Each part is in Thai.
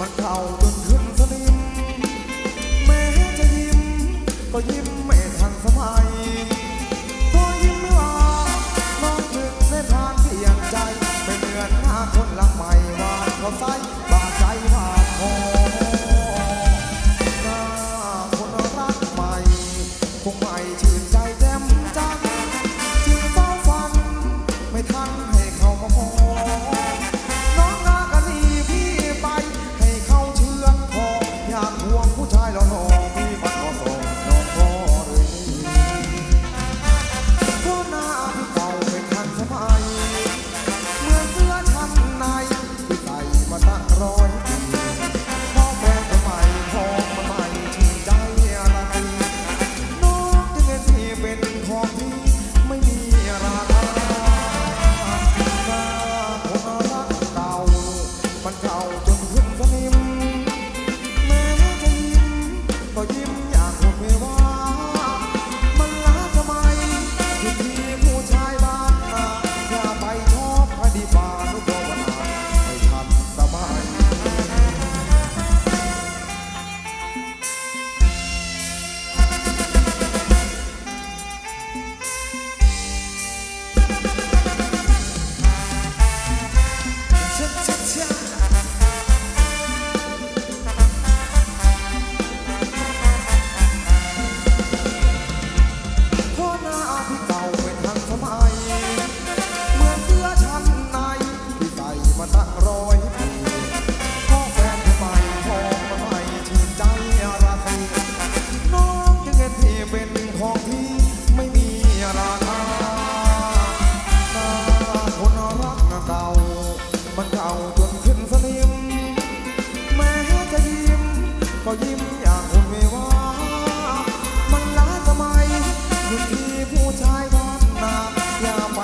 มันเข่าจนขึ้นสนิมแม้จะยิ้ม ก็ยิ้มไม่ทันสมัยพอยิ้มไม่ว่าน้องถึงในทางที่ยังใจ ไม่เหมือนหน้าคนรักใหม่วานเขาใสบาดใจบาดคอหน้าคนรักใหม่คงไม่เชื่อ หัวผู้ชายเราโง่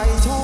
Thôi